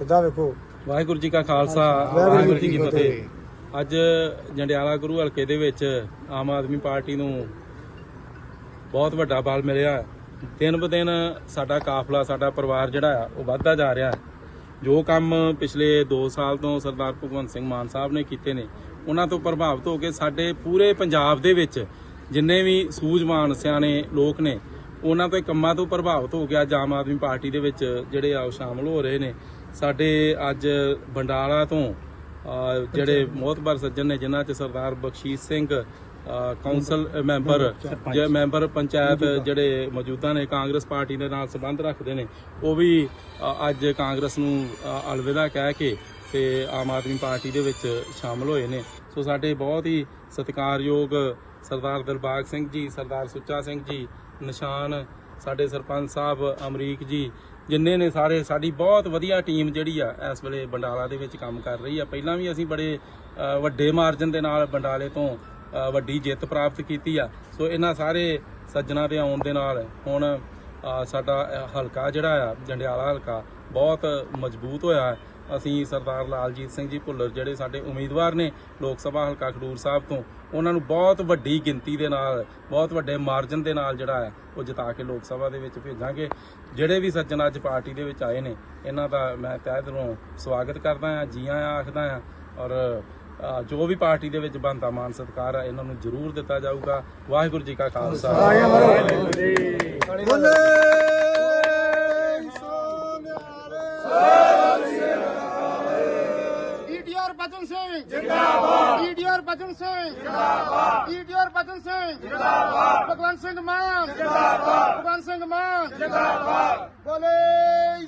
ਕਿੱਦਾਂ ਵੇਖੋ। ਵਾਹਿਗੁਰੂ ਜੀ ਕਾ ਖਾਲਸਾ ਵਾਹਿਗੁਰੂ ਜੀ ਕੀ ਫਤਿਹ। ਅੱਜ ਜੰਡਿਆਲਾ ਗੁਰੂ ਹਲਕੇ ਦੇ ਵਿੱਚ ਆਮ ਆਦਮੀ ਪਾਰਟੀ ਨੂੰ ਬਹੁਤ ਵੱਡਾ ਬਲ ਮਿਲਿਆ। ਹੈ। ਦਿਨ ਬ ਦਿਨ ਸਾਡਾ ਕਾਫਲਾ ਸਾਡਾ ਪਰਿਵਾਰ ਜਿਹੜਾ ਆ ਉਹ ਵੱਧਦਾ ਜਾ ਰਿਹਾ। ਜੋ ਕੰਮ ਪਿਛਲੇ 2 ਸਾਲ ਤੋਂ ਸਰਦਾਰ ਭਗਵੰਤ ਸਿੰਘ ਮਾਨ ਸਾਹਿਬ ਨੇ ਕੀਤੇ ਨੇ ਉਹਨਾਂ ਤੋਂ ਪ੍ਰਭਾਵਿਤ ਹੋ ਕੇ ਸਾਡੇ ਪੂਰੇ ਪੰਜਾਬ ਦੇ ਵਿੱਚ ਜਿੰਨੇ ਵੀ ਸੂਝਵਾਨ ਸਿਆਣੇ ਲੋਕ ਨੇ ਉਹਨਾਂ ਤੋਂ ਕੰਮਾਂ ਤੋਂ ਪ੍ਰਭਾਵਿਤ ਹੋ ਕੇ ਅੱਜ ਆਮ ਆਦਮੀ ਪਾਰਟੀ ਦੇ ਵਿੱਚ ਜਿਹੜੇ ਆ ਉਹ ਸ਼ਾਮਲ ਹੋ ਰਹੇ ਨੇ। ਸਾਡੇ ਅੱਜ ਬੰਡਾਲਾ ਤੋਂ ਜਿਹੜੇ ਮੋਹਤਬਰ ਸੱਜਣ ਨੇ ਜਿਨ੍ਹਾਂ 'ਚ ਸਰਦਾਰ ਬਖਸ਼ੀਸ਼ ਸਿੰਘ ਕੌਂਸਲ ਮੈਂਬਰ ਜੇ ਮੈਂਬਰ ਪੰਚਾਇਤ ਜਿਹੜੇ ਮੌਜੂਦਾ ਨੇ ਕਾਂਗਰਸ ਪਾਰਟੀ ਦੇ ਨਾਲ ਸੰਬੰਧ ਰੱਖਦੇ ਨੇ। ਉਹ ਵੀ ਅੱਜ ਕਾਂਗਰਸ ਨੂੰ ਅਲਵਿਦਾ ਕਹਿ ਕੇ ਤੇ ਆਮ ਆਦਮੀ ਪਾਰਟੀ ਦੇ ਵਿੱਚ ਸ਼ਾਮਲ ਹੋਏ ਨੇ। ਸੋ ਸਾਡੇ ਬਹੁਤ ਹੀ ਸਤਿਕਾਰਯੋਗ ਸਰਦਾਰ ਦਿਲਬਾਗ ਸਿੰਘ ਜੀ, ਸਰਦਾਰ ਸੁੱਚਾ ਸਿੰਘ ਜੀ, ਨਿਸ਼ਾਨ, ਸਾਡੇ ਸਰਪੰਚ ਸਾਹਿਬ ਅਮਰੀਕ ਜੀ, ਜਿੰਨੇ ਨੇ ਸਾਰੇ, ਸਾਡੀ ਬਹੁਤ ਵਧੀਆ ਟੀਮ ਜਿਹੜੀ ਆ, ਇਸ ਵੇਲੇ ਬੰਡਾਲਾ ਦੇ ਵਿੱਚ ਕੰਮ ਕਰ ਰਹੀ ਆ। ਪਹਿਲਾਂ ਵੀ ਅਸੀਂ ਬੜੇ ਵੱਡੇ ਮਾਰਜਨ ਦੇ ਨਾਲ ਬੰਡਾਲੇ ਤੋਂ ਵੱਡੀ ਜਿੱਤ ਪ੍ਰਾਪਤ ਕੀਤੀ ਆ। ਸੋ ਇਹਨਾਂ ਸਾਰੇ ਸੱਜਣਾ ਦੇ ਆਉਣ ਦੇ ਨਾਲ ਹੁਣ ਸਾਡਾ ਹਲਕਾ ਜਿਹੜਾ ਆ, ਜੰਡਿਆਲਾ ਹਲਕਾ, ਬਹੁਤ ਮਜ਼ਬੂਤ ਹੋਇਆ ਹੈ। ਅਸੀਂ ਸਰਦਾਰ ਲਾਲਜੀਤ ਸਿੰਘ ਜੀ ਭੁੱਲਰ ਜਿਹੜੇ ਸਾਡੇ ਉਮੀਦਵਾਰ ਨੇ ਲੋਕ ਸਭਾ ਹਲਕਾ ਖਡੂਰ ਸਾਹਿਬ ਤੋਂ, ਉਹਨਾਂ ਨੂੰ ਬਹੁਤ ਵੱਡੀ ਗਿਣਤੀ ਦੇ ਨਾਲ, ਬਹੁਤ ਵੱਡੇ ਮਾਰਜਨ ਦੇ ਨਾਲ ਜਿਹੜਾ ਹੈ, ਉਹ ਜਿਤਾ ਕੇ ਲੋਕ ਸਭਾ ਦੇ ਵਿੱਚ ਭੇਜਾਂਗੇ। ਜਿਹੜੇ ਵੀ ਸੱਜਣ ਅੱਜ ਪਾਰਟੀ ਦੇ ਵਿੱਚ ਆਏ ਨੇ, ਇਹਨਾਂ ਦਾ ਮੈਂ ਤਹਿ ਦਿਲੋਂ ਸਵਾਗਤ ਕਰਦਾ ਹਾਂ ਜੀ ਆਇਆਂ ਆਖਦਾ ਹਾਂ ਔਰ ਜੋ ਵੀ ਪਾਰਟੀ ਦੇ ਵਿੱਚ ਬਣਦਾ ਮਾਨ ਸਤਿਕਾਰ ਹੈ ਇਹਨਾਂ ਨੂੰ ਜ਼ਰੂਰ ਦਿੱਤਾ ਜਾਊਗਾ। ਵਾਹਿਗੁਰੂ ਜੀ ਕਾ ਖਾਲਸਾ। ਵਾਹਿਗੁਰੂ ਜੀ ਈਡੀਆਰ ਬਚਨ ਸਿੰਘ। ਜਿੰਦਾਬਾਦ। ਈਡੀਆਰ ਬਚਨ ਸਿੰਘ। ਜਿੰਦਾਬਾਦ। ਈਡੀਆਰ ਬਚਨ ਸਿੰਘ। ਜਿੰਦਾਬਾਦ। ਭਗਵੰਤ ਸਿੰਘ ਮਾਨ। ਜਿੰਦਾਬਾਦ। ਭਗਵੰਤ ਸਿੰਘ ਮਾਨ। ਜਿੰਦਾਬਾਦ। ਬੋਲੇ।